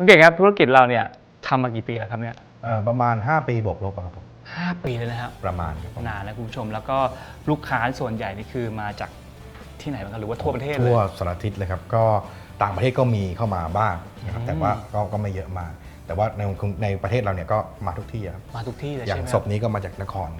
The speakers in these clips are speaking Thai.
คุณเก่งครับธุรกิจเราเนี่ยทำมากี่ปีแล้วครับเนี่ยเอ่อประมาณ 5 ปีบวกลบอะครับผมห้าปีเลยนะครับประมาณครับผมนานแล้วคุณผู้ชมแล้วก็ลูกค้าส่วนใหญ่นี่คือมาจากที่ไหนบ้างครับหรือว่าทั่วประเทศเลยทั่วสารทิศเลยครับก็ต่างประเทศก็มีเข้ามาบ้างนะครับอืม แต่ว่าก็ก็ไม่เยอะมากแต่ว่าในในประเทศเราเนี่ยก็มาทุกที่ครับมาทุกที่เลยอย่าใช่งไหมศพนี้ก็มาจากนคร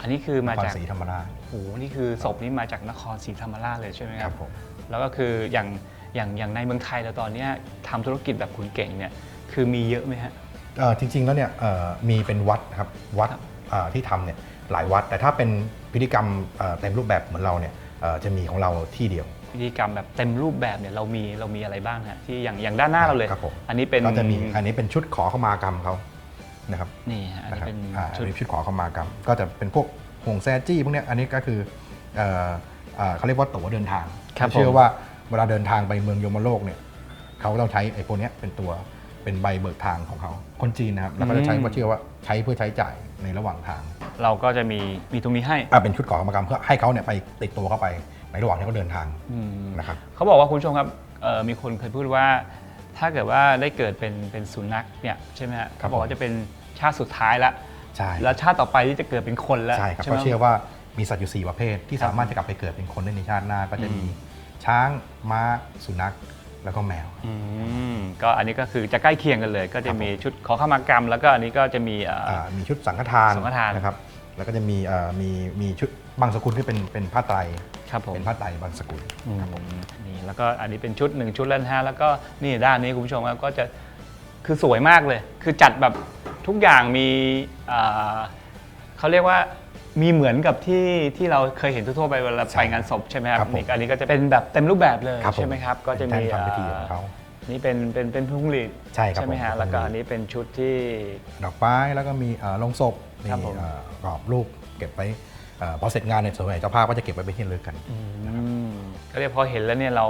อันนี้คือนมาครจากศรีธรรมราชโอ้โหนี่คือศพนี้มาจากนครศรีธรรมราชเลยใช่ไหมคครัรับบผมแล้วก็คืออย่าง อย่างอย่างในเมืองไทยเราตอนเนี้ยทำธุรกิจแบบคุณเก่งเนี่ยคือมีเยอะไหมฮะเอ่อจริง ๆ แล้วเนี่ยเอ่อมีเป็นวัดนะครับวัดครับเอ่อที่ทำเนี่ยหลายวัด แต่ถ้าเป็นพิธีกรรมเอ่อเต็มรูปแบบเหมือนเราเนี่ยเอ่อจะมีของเราที่เดียว พิธีกรรมแบบเต็มรูปแบบเนี่ยเรามีเรามีอะไรบ้างฮะที่อย่างอย่างด้านหน้าเราเลยครับผม อันนี้เป็นก็จะมีอันนี้เป็นชุดขอเข้ามากรรมเขานะครับนี่ฮะอันนะนี้ครับเป็นอ่าชุดชุดชุดขอเข้ามากรรม ก็จะเป็นพวกห่วงแซจี้พวกเนี้ยอันนี้ก็คือเอ่อเอ่อเขาเรียกว่าตั๋วเดินทางครับเชื่ผอมว่า เวลาเดินทางไปเมืองยมโลกเนี่ยเขาต้องใช้ไอ้พวกเนี้ยเป็นตัวเป็นใบเบิกทางของเขา คนจีนนะครับ แล้วก็จะใช้เพราะเชื่อว่าใช้เพื่อใช้จ่ายในระหว่างทาง เราก็จะมีมีตรงนี้ให้อะเป็นชุดขอเข้ามากรรมเพื่อให้เขาเนี่ยไปติดตัวเข้าไปในระหว่างที่เขาเดินทางอืมนะครับเขาบอกว่าคุณผู้ชมครับเอ่อมีคนเคยพูดว่า ถ้าเกิดว่าได้เกิดเป็นเป็นสุนัขเนี่ยใช่ไหมฮะครับเขาบอกว่าจะเป็นชาติสุดท้ายละใช่แล้วชาติต่อไปที่จะเกิดเป็นคนแล้วใช่ครับไหก็มเชื่อว่ามีสัตว์อยู่สี่ประเภทที่สามารถจะกลับไปเกิดเป็นคนได้ในชาติหน้าก็จะมี ช้างม้าสุนัข แล้วก็แมว อืมก็อันนี้ก็คือจะใกล้เคียงกันเลย ก็จะมีชุดขอขมากรรม แล้วก็อันนี้ก็จะมีเอ่อออ่ามีชุดสังฆทานสังฆทาน นะครับ แล้วก็จะมีเอ่อมีมีชุดบางสกุลที่เป็นเป็นผ้าไตรครับผมเป็นผ้าไตรบางสกุล อืมนี่แล้วก็อันนี้เป็นชุดหนึ่งชุดแล้วนะฮะแล้วก็นี่ด้านนี้คุณผู้ชมครับก็จะคือสวยมากเลย คือจัดแบบทุกอย่างมีอ่าเขาเรียกว่า มีเหมือนกับที่ที่เราเคยเห็นทั่วๆไปเวลาใช่ไปงานศพใช่ไหมครับครับผม นี่ก็อันนี้ก็จะเป็นแบบเต็มรูปแบบเลยครับผมใช่ไหมครับ ก็จะเป็นมีแท่นทำพิธีของเขา นี่เป็นเป็นเป็นพุงหลีดใช่ครับไหมฮะผม แล้วก็เป็นพวงหลีดอันนี้เป็นชุดที่ ดอกไม้แล้วก็มีเอ่อลงศพมีครับผม เอ่อกรอบรูปเก็บไว้เอ่อพอเสร็จงานเนี่ยส่วนใหญ่เจ้าภาพก็จะเก็บไว้เป็นที่ระลึกกัน อืมก็เรียกพอเห็นแล้วเนี่ยเรา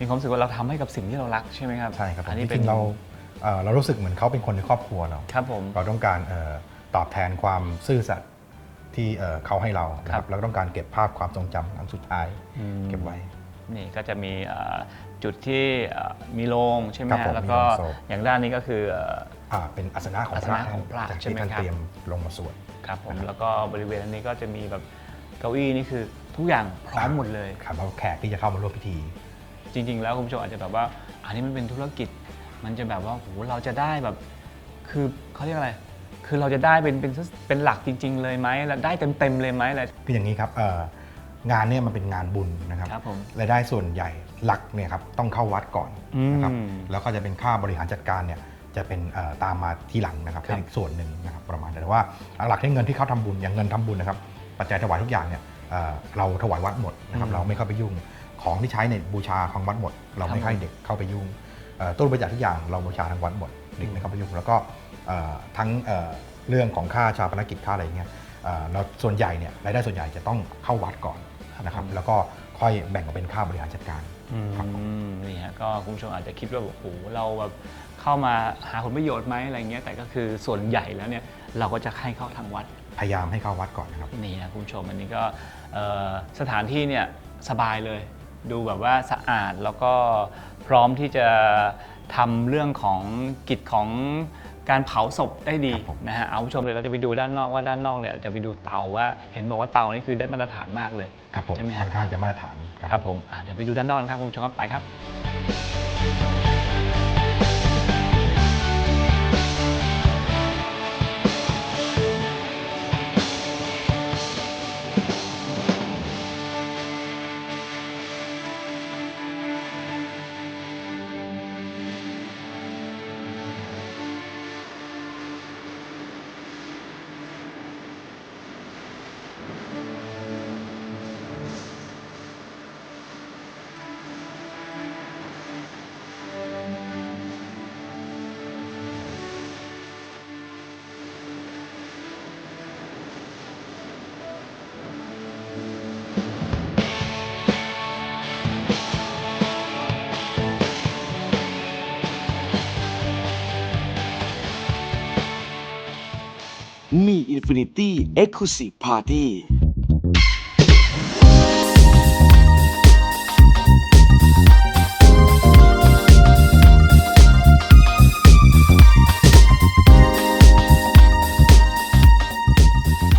มีความรู้สึกว่าเราทำให้กับสิ่งที่เรารักใช่ไหมครับใช่ครับผมอันนี้จเป็นริงๆเราเอ่อเรารู้สึกเหมือนเขาเป็นคนในครอบครัวเรา ครับผม เราต้องการเอ่อตอบแทนความซื่อสัตย์ ที่เอ่อเขาให้เรานะคครัรับ บแล้วก็ต้องการเก็บภาพความทรงจำครั้งสุดท้าย อืม เก็บไว้ นี่ก็จะมีเอ่อจุดที่เอ่อมีโรงใช่ไหมครับฮะผมแล้วก็มีโรงศพ อย่างด้านนี้ก็คือเอ่อ อ่าเป็นอาสนะของอาพสระนะของพระจากใช่ไหมที่ท่านครับ เตรียมลงมาสวด ครับผมแล้วก็บริเวณอันนี้ก็จะมีแบบเก้าอี้นี่คือทุกอย่างพร้อมหมดเลย ครับแล้วแขกที่จะเข้ามาร่วมพิธี จริง ๆ แล้วคุณผู้ชมอาจจะแบบว่าอันนี้มันเป็นธุรกิจ มันจะแบบว่าโหเราจะได้แบบ คือเขาเรียกอะไร คือเราจะได้เป็นเป็นเป็นหลักจริง ๆ เลยไหมแล้วได้เต็มๆเลยไหมอะไร คืออย่างนี้ครับเอ่องานเนี่ยมันเป็นงานบุญนะครับครับผมรายได้ส่วนใหญ่หลักเนี่ยครับต้องเข้าวัดก่อนนะครับอืมแล้วก็จะเป็นค่าบริหารจัดการเนี่ยจะเป็นเอ่อตามมาที่หลังนะครับครับเป็นอีกส่วนหนึ่งนะครับประมาณแต่ว่าหลักๆที่เงินที่เขาทำบุญอย่างเงินทำบุญนะครับปัจจัยถวายทุกอย่างเนี่ยเอ่อเราถวายวัดหมดนะครับเราไม่เข้าไปยุ่งของที่ใช้ในบูชาของวัดหมด เราไม่ให้เด็กเข้าไปยุ่งเอ่อ ต้นบริจาคทุกอย่างเราบูชาทางวัดหมดเด็กไม่เข้าไปยุ่งแล้วก็เอ่อทั้งเอ่อเรื่องของค่าชาปนกิจค่าอะไรอย่างเงี้ยเอ่อเราส่วนใหญ่เนี่ยรายได้ส่วนใหญ่จะต้องเข้าวัดก่อนนะครับแล้วก็ค่อยแบ่งออกเป็นค่าบริหารจัดการครับผมอืมนี่ฮะก็คุณผู้ชมอาจจะคิดว่าโอ้โหเราแบบเข้ามาหาผลประโยชน์ไหมอะไรเงี้ยแต่ก็คือส่วนใหญ่แล้วเนี่ยเราก็จะให้เข้าทางวัด พยายามให้เข้าวัดก่อนนะครับนี่นะคุณผู้ชมอันนี้ก็เอ่อสถานที่เนี่ยสบายเลย ดูแบบว่าสะอาดแล้วก็พร้อมที่จะทำเรื่องของกิจของการเผาศพได้ดีครับผมนะฮะเอาคุณผู้ชมเลยเราจะไปดูด้านนอกว่าด้านนอกเนี่ยจะไปดูเตาว่าเห็นบอกว่าเตานี่คือได้มาตรฐานมากเลย ครับผมใช่ไหมค่ฮะอนข้างจะมาตรฐาน ครับผมอะเดี๋ยวไปดูด้านนอกนะครับคุณผู้ชมครับไปครับ มี Infinity Exclusive Party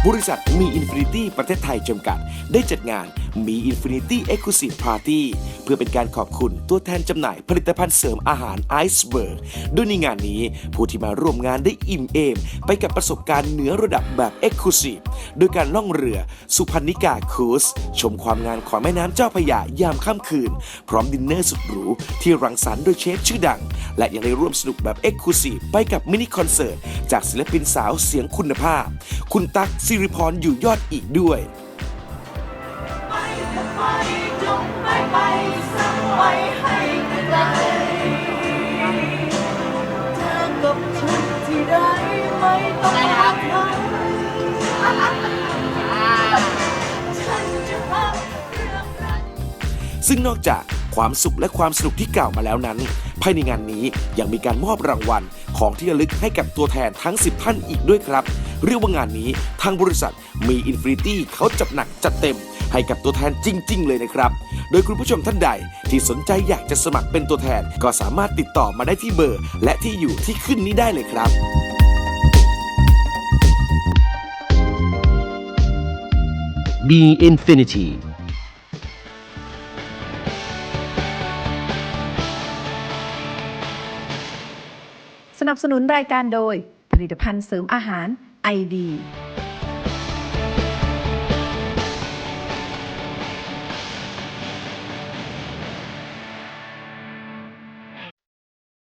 บริษัทมีอินฟินิตี้ประเทศไทยจำกัด ได้จัดงานมีอินฟินิตี้เอ็กซ์คลูซีฟพาร์ตี้เพื่อเป็นการขอบคุณตัวแทนจำหน่ายผลิตภัณฑ์เสริมอาหารไอซ์เบิร์กโดยในงานนี้ ผู้ที่มาร่วมงานได้อิ่มเอม ไปกับประสบการณ์เหนือระดับแบบเอ็กซ์คลูซีฟโดยการล่องเรือสุพรรณิกาครูซชมความงามของแม่น้ำเจ้าพระยายามค่ำคืน พร้อมดินเนอร์สุดหรูที่รังสรรค์โดยเชฟชื่อดัง และยังได้ร่วมสนุกแบบเอ็กซ์คลูซีฟไปกับมินิคอนเสิร์ตจากศิลปินสาวเสียงคุณภาพ คุณตั๊กสิริพรอยู่ยอดอีกด้วย ซึ่งนอกจากความสุขและความสนุกที่กล่าวมาแล้วนั้น ภายในงานนี้ยังมีการมอบรางวัลของที่ระลึกให้กับตัวแทนทั้ง 10 ท่านอีกด้วยครับ เรียกว่างานนี้ทางบริษัทมีอินฟินิตี้เขาจัดหนักจัดเต็ม ให้กับตัวแทนจริง ๆ เลยนะครับ โดยคุณผู้ชมท่านใดที่สนใจอยากจะสมัครเป็นตัวแทน ก็สามารถติดต่อมาได้ที่เบอร์ และที่อยู่ที่ขึ้นนี้ได้เลยครับ Be Infinity สนับสนุนรายการโดยผลิตภัณฑ์เสริมอาหาร ไอดี